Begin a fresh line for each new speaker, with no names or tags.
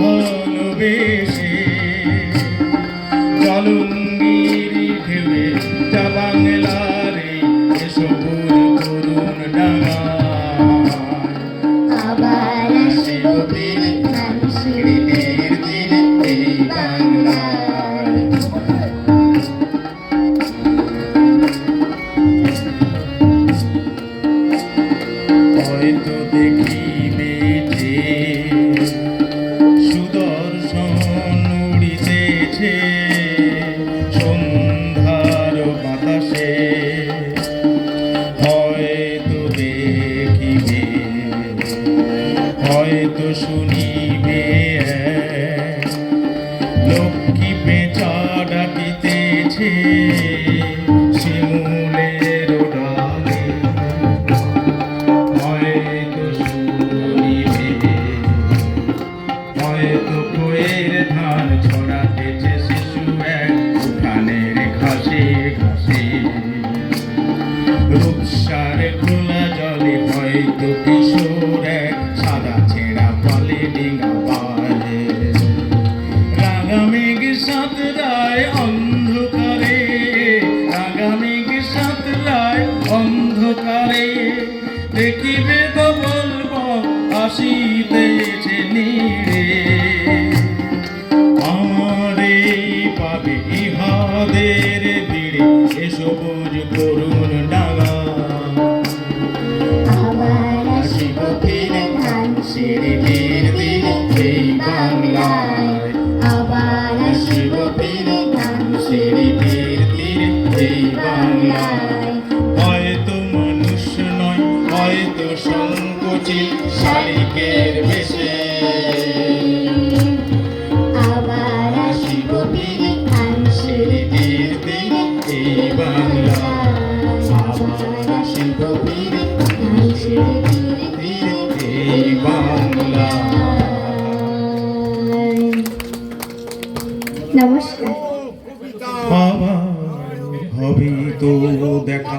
ভালোবেসে জলঙ্গির ঢেউয়ে যা বাংলার এই সবুজ করুণ ডাঙা
আবার মানুষের
তীর দিনে এই বাংলায়। হয়তো শুনিবে। লক্ষ্মী পেঁচা ডাকিতেছে শিমুলের হয়তো ধান ছড়াতেছে শিশু রূপসার খোলা জলে হয়তো কিশোর দেখিবে তো বলব আসিতেছে নীড়ে? আমারে পাবে ইহাদের ভিড়ে এসো সবুজ করুন ডাঙা
শিব ফিরে মানুষের নমস্কার।
হবে তো দেখা।